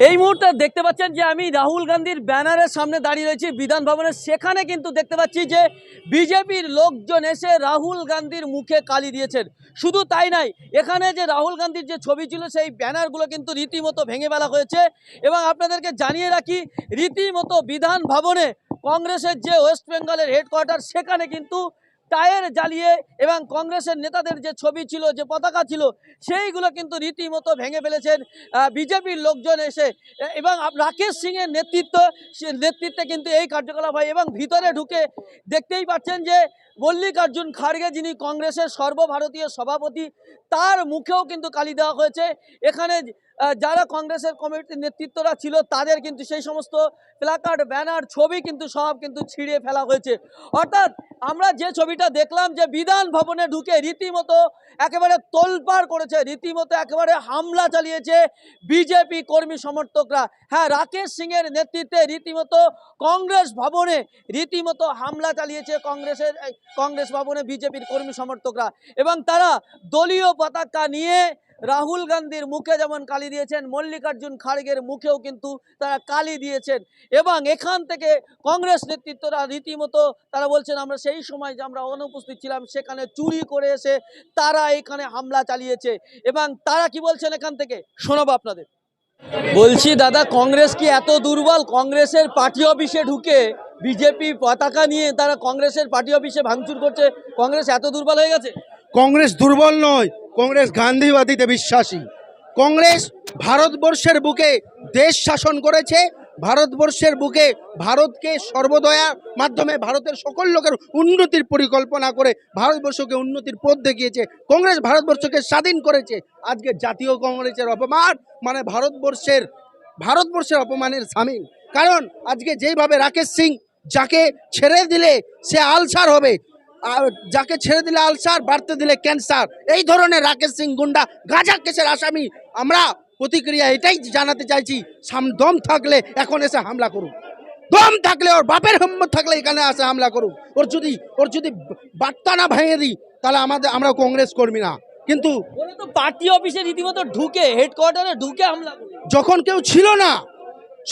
এই মুহূর্তে দেখতে পাচ্ছেন যে আমি রাহুল গান্ধীর ব্যানারের সামনে দাঁড়িয়ে রয়েছি বিধান ভবনের সেখানে কিন্তু দেখতে পাচ্ছি যে বিজেপির লোকজন এসে রাহুল গান্ধীর মুখে কালি দিয়েছেন। শুধু তাই নাই, এখানে যে রাহুল গান্ধীর যে ছবি ছিল, সেই ব্যানারগুলো কিন্তু রীতিমতো ভেঙে ফেলা হয়েছে। এবং আপনাদেরকে জানিয়ে রাখি, রীতিমতো বিধান ভবনে কংগ্রেসের যে ওয়েস্ট বেঙ্গলের হেডকোয়ার্টার, সেখানে কিন্তু টায়ার জ্বালিয়ে এবং কংগ্রেসের নেতাদের যে ছবি ছিল, যে পতাকা ছিল, সেইগুলো কিন্তু রীতিমতো ভেঙে ফেলেছেন বিজেপির লোকজন এসে। এবং রাকেশ সিংয়ের নেতৃত্ব নেতৃত্বে কিন্তু এই কার্যকলাপ হয় এবং ভিতরে ঢুকে দেখতেই পাচ্ছেন যে মল্লিকার্জুন খাড়গে, যিনি কংগ্রেসের সর্বভারতীয় সভাপতি, তার মুখেও কিন্তু কালি দেওয়া হয়েছে। এখানে যারা কংগ্রেসের কমিটির নেতৃত্বরা ছিল, তাদের কিন্তু সেই সমস্ত প্ল্যাকার্ড ব্যানার, ছবি কিন্তু সব কিন্তু ছিঁড়ে ফেলা হয়েছে। অর্থাৎ, আমরা যে ছবিটা দেখলাম যে বিধান ভবনে ঢুকে রীতিমতো একেবারে তোলপাড় করেছে, রীতিমতো একেবারে হামলা চালিয়েছে বিজেপি কর্মী সমর্থকরা। হ্যাঁ রাকেশ সিংয়ের নেতৃত্বে রীতিমতো কংগ্রেস ভবনে রীতিমতো হামলা চালিয়েছে কংগ্রেসের কংগ্রেস ভবনে বিজেপির কর্মী সমর্থকরা। এবং তারা দলীয় পতাকা নিয়ে রাহুল গান্ধীর মুখে যেমন কালি দিয়েছেন, মল্লিকার্জুন খাড়গের মুখেও কিন্তু তারা কালি দিয়েছেন। এবং এখান থেকে কংগ্রেস নেতৃত্বরা রীতিমতো তারা বলছেন, আমরা সেই সময় যে আমরা অনুপস্থিত ছিলাম, সেখানে চুরি করে এসে তারা এখানে হামলা চালিয়েছে। এবং তারা কি বলছেন এখান থেকে? শোনাবো আপনাদের। বলছি, দাদা, কংগ্রেস কি এত দুর্বল? কংগ্রেসের পার্টি অফিসে ঢুকে বিজেপি পতাকা নিয়ে তারা কংগ্রেসের পার্টি অফিসে ভাঙচুর করছে? কংগ্রেস এত দুর্বল হয়ে গেছে? কংগ্রেস দুর্বল নয় কংগ্রেস গান্ধীবাদীতে বিশ্বাসী। কংগ্রেস ভারতবর্ষের বুকে দেশ শাসন করেছে, ভারতবর্ষের বুকে ভারতকে সর্বদয়ার মাধ্যমে ভারতের সকল লোকের উন্নতির পরিকল্পনা করে ভারতবর্ষকে উন্নতির পথ দেখিয়েছে। কংগ্রেস ভারতবর্ষকে স্বাধীন করেছে। আজকে জাতীয় কংগ্রেসের অপমান মানে ভারতবর্ষের ভারতবর্ষের অপমানের সামিল। কারণ আজকে যেইভাবে রাকেশ সিং যাকে ছেড়ে দিলে সে আলসার হবে যাকে ছেড়ে দিলে আলসার বাড়তে দিলে ক্যান্সার। এই ধরনের রাকেশ সিং গুন্ডা গাজা কেসের আসামি। আমরা প্রতিক্রিয়া এটাই জানাতে চাইছি সাম দম থাকলে এখন এসে হামলা করুন দম থাকলে ওর বাপের হিম্মত থাকলে এখানে এসে হামলা করুন ওর যদি ওর যদি বার্তা না ভেঙে দিই তাহলে আমাদের আমরা কংগ্রেস কর্মী না। কিন্তু ওরা তো পার্টি অফিসে রীতিমতো ঢুকে হেডকোয়ার্টারে ঢুকে হামলা যখন কেউ ছিল না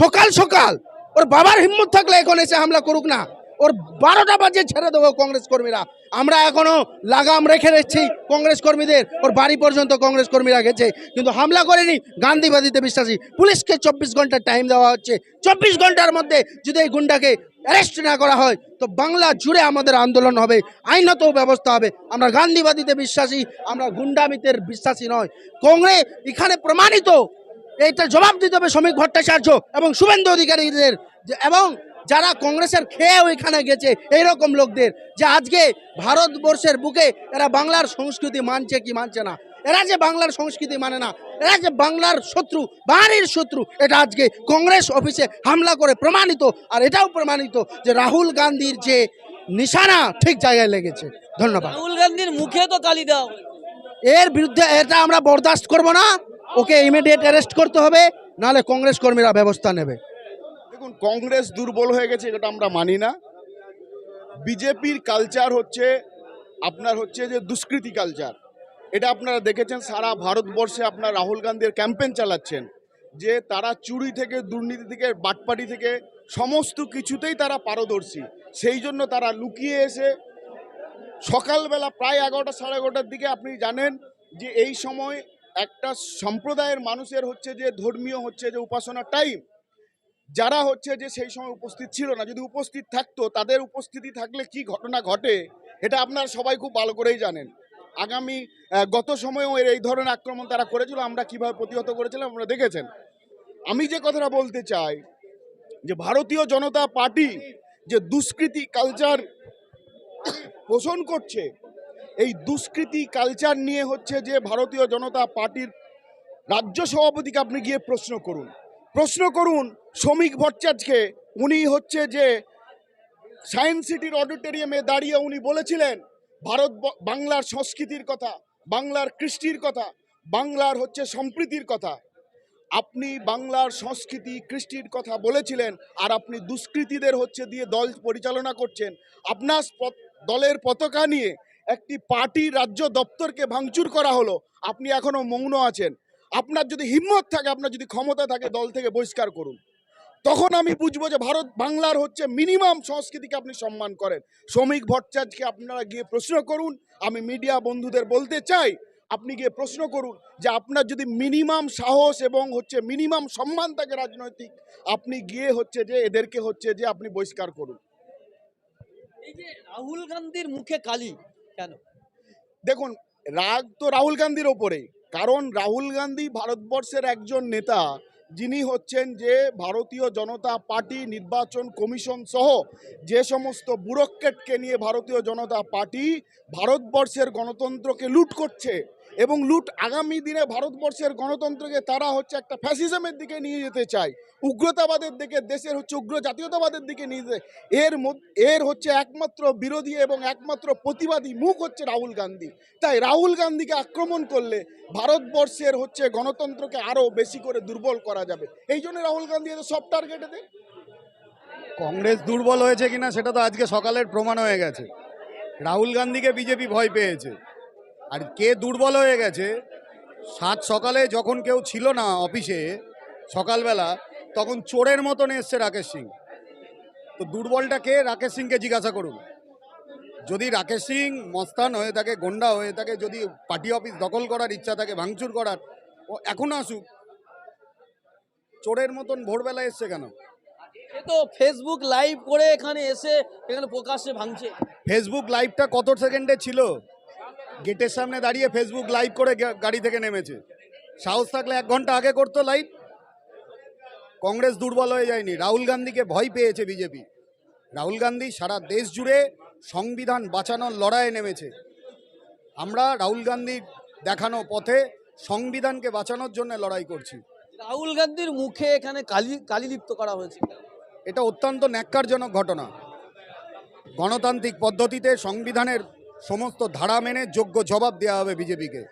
সকাল সকাল ওর বাবার হিম্মত থাকলে এখন এসে হামলা করুক না। ওর বারোটা বাজে ছেড়ে দেবো কংগ্রেস কর্মীরা। আমরা এখনও লাগাম রেখে রেখেছি কংগ্রেস কর্মীদের। ওর বাড়ি পর্যন্ত কংগ্রেস কর্মীরা গেছে, কিন্তু হামলা করেনি গান্ধীবাদীতে বিশ্বাসী। পুলিশকে চব্বিশ ঘণ্টা টাইম দেওয়া হচ্ছে। চব্বিশ ঘণ্টার মধ্যে যদি এই গুন্ডাকে অ্যারেস্ট না করা হয়, তো বাংলা জুড়ে আমাদের আন্দোলন হবে, আইনত ব্যবস্থা হবে। আমরা গান্ধীবাদীতে বিশ্বাসী, আমরা গুন্ডামিতের বিশ্বাসী নয়। কংগ্রেস এখানে প্রমাণিত, এইটা জবাব দিতে হবে শ্রমিক ভট্টাচার্য এবং শুভেন্দু অধিকারীদের এবং যারা কংগ্রেসের খেয়েও ওইখানে গেছে এইরকম লোকদের যে আজকে ভারতবর্ষের বুকে এরা বাংলার সংস্কৃতি মানছে কি মানছে না। এরা যে বাংলার সংস্কৃতি মানে না এরা যে বাংলার শত্রু বাহারির শত্রু এটা আজকে কংগ্রেস অফিসে হামলা করে প্রমাণিত আর এটাও প্রমাণিত যে রাহুল গান্ধীর যে নিশানা ঠিক জায়গায় লেগেছে। ধন্যবাদ। রাহুল গান্ধীর মুখে তো কালি দাও। এর বিরুদ্ধে এটা আমরা বরদাস্ত করব না ওকে ইমিডিয়েট অ্যারেস্ট করতে হবে নাহলে কংগ্রেস কর্মীরা ব্যবস্থা নেবে। কংগ্রেস দুর্বল হয়ে গেছে, এটা আমরা মানি না। বিজেপির কালচার হচ্ছে, আপনার হচ্ছে যে দুষ্কৃতি কালচার এটা আপনারা দেখেছেন, সারা ভারতবর্ষে আপনার রাহুল গান্ধীর ক্যাম্পেন চালাচ্ছেন, যে তারা চুরি থেকে, দুর্নীতি থেকে, বাটপাটি থেকে সমস্ত কিছুতেই তারা পারদর্শী। সেই জন্য তারা লুকিয়ে এসে সকালবেলা প্রায় এগারোটা, সাড়ে এগারোটার দিকে আপনি জানেন যে এই সময় একটা সম্প্রদায়ের মানুষের হচ্ছে যে ধর্মীয় হচ্ছে যে উপাসনার টাইম যারা হচ্ছে যে সেই সময় উপস্থিত ছিল না, যদি উপস্থিত থাকতো, তাদের উপস্থিতি থাকলে কি ঘটনা ঘটে, এটা আপনারা সবাই খুব ভালো করেই জানেন। আগামী গত সময়েও এর এই ধরনের আক্রমণ তারা করেছিল, আমরা কীভাবে প্রতিহত করেছিলাম আপনারা দেখেছেন। আমি যে কথাটা বলতে চাই, যে ভারতীয় জনতা পার্টি যে দুষ্কৃতি কালচার পোষণ করছে, এই দুষ্কৃতি কালচার নিয়ে হচ্ছে যে ভারতীয় জনতা পার্টির রাজ্য সভাপতিকে আপনি গিয়ে প্রশ্ন করুন। প্রশ্ন করুন শ্রমিক ভট্টাচার্যকে। উনি হচ্ছে যে সায়েন্স সিটির অডিটোরিয়ামে দাঁড়িয়ে উনি বলেছিলেন, ভারত বাংলার সংস্কৃতির কথা, বাংলার কৃষ্টির কথা, বাংলার হচ্ছে সম্প্রীতির কথা। আপনি বাংলার সংস্কৃতি, কৃষ্টির কথা বলেছিলেন আর আপনি দুষ্কৃতীদের হচ্ছে দিয়ে দল পরিচালনা করছেন। আপনার দলের পতাকা নিয়ে একটি পার্টি রাজ্য দপ্তরকে ভাঙচুর করা হলো। আপনি এখনও মৌন আছেন। আপনার যদি হিম্মত থাকে আপনার যদি ক্ষমতা থাকে দল থেকে বহিষ্কার করুন। তখন আমি বুঝব যে ভারত বাংলার হচ্ছে মিনিমাম সংস্কৃতিকে আপনি সম্মান করেন। শ্রমিক ভট্টাচার্যকে আপনারা গিয়ে প্রশ্ন করুন আমি মিডিয়া বন্ধুদের বলতে চাই আপনি গিয়ে প্রশ্ন করুন যে আপনার যদি মিনিমাম সাহস এবং হচ্ছে মিনিমাম সম্মান থাকে রাজনৈতিক আপনি গিয়ে হচ্ছে যে এদেরকে হচ্ছে যে আপনি বহিষ্কার করুন। এই যে রাহুল গান্ধীর মুখে কালি কেন? দেখুন রাগ তো রাহুল গান্ধীর ওপরে কারণ রাহুল গান্ধী ভারতবর্ষের একজন নেতা, যিনি হচ্ছেন যে ভারতীয় জনতা পার্টি নির্বাচন কমিশন সহ যে সমস্ত ব্যুরোক্রেটকে নিয়ে ভারতীয় জনতা পার্টি ভারতবর্ষের গণতন্ত্রকে লুট করছে এবং লুট আগামী দিনে ভারতবর্ষের গণতন্ত্রকে তারা হচ্ছে একটা ফ্যাসিজমের দিকে নিয়ে যেতে চায়। উগ্রতাবাদের দিকে, দেশের হচ্ছে উগ্র জাতীয়তাবাদের দিকে নিয়ে যেতে এর এর হচ্ছে একমাত্র বিরোধী এবং একমাত্র প্রতিবাদী মুখ হচ্ছে রাহুল গান্ধী। তাই রাহুল গান্ধীকে আক্রমণ করলে ভারতবর্ষের হচ্ছে গণতন্ত্রকে আরও বেশি করে দুর্বল করা যাবে। এই জন্য রাহুল গান্ধী এদের সব টার্গেটে দেয় কংগ্রেস দুর্বল হয়েছে কিনা সেটা তো আজকে সকালের প্রমাণ হয়ে গেছে। রাহুল গান্ধীকে বিজেপি ভয় পেয়েছে। আর কে দুর্বল হয়ে গেছে সাত সকালে যখন কেউ ছিল না অফিসে সকালবেলা তখন চোরের মতন এসছে রাকেশ সিং। তো দুর্বলটা কে? রাকেশ সিংকে জিজ্ঞাসা করুন। যদি রাকেশ সিং মস্তান হয়ে থাকে গন্ডা হয়ে থাকে যদি পার্টি অফিস দখল করার ইচ্ছা থাকে ভাঙচুর করার ও এখন আসুক। চোরের মতন ভোরবেলা এসছে কেন? তো ফেসবুক লাইভ করে এখানে এসে এখানে প্রকাশ্যে ভাঙছে। ফেসবুক লাইভটা কত সেকেন্ডে ছিল? গেটের সামনে দাঁড়িয়ে ফেসবুক লাইভ করে গাড়ি থেকে নেমেছে। সাহস থাকলে এক ঘণ্টা আগে করতো লাইভ কংগ্রেস দুর্বল হয়ে যায়নি। রাহুল গান্ধীকে ভয় পেয়েছে বিজেপি। রাহুল গান্ধী সারা দেশ জুড়ে সংবিধান বাঁচানোর লড়াইয়ে নেমেছে। আমরা রাহুল গান্ধীর দেখানো পথে সংবিধানকে বাঁচানোর জন্য লড়াই করছি। রাহুল গান্ধীর মুখে এখানে কালি কালিলিপ্ত করা হয়েছে এটা অত্যন্ত ন্যাক্কারজনক ঘটনা। গণতান্ত্রিক পদ্ধতিতে সংবিধানের সমস্ত ধারা মেনে যোগ্য জবাব দেওয়া হবে বিজেপিকে।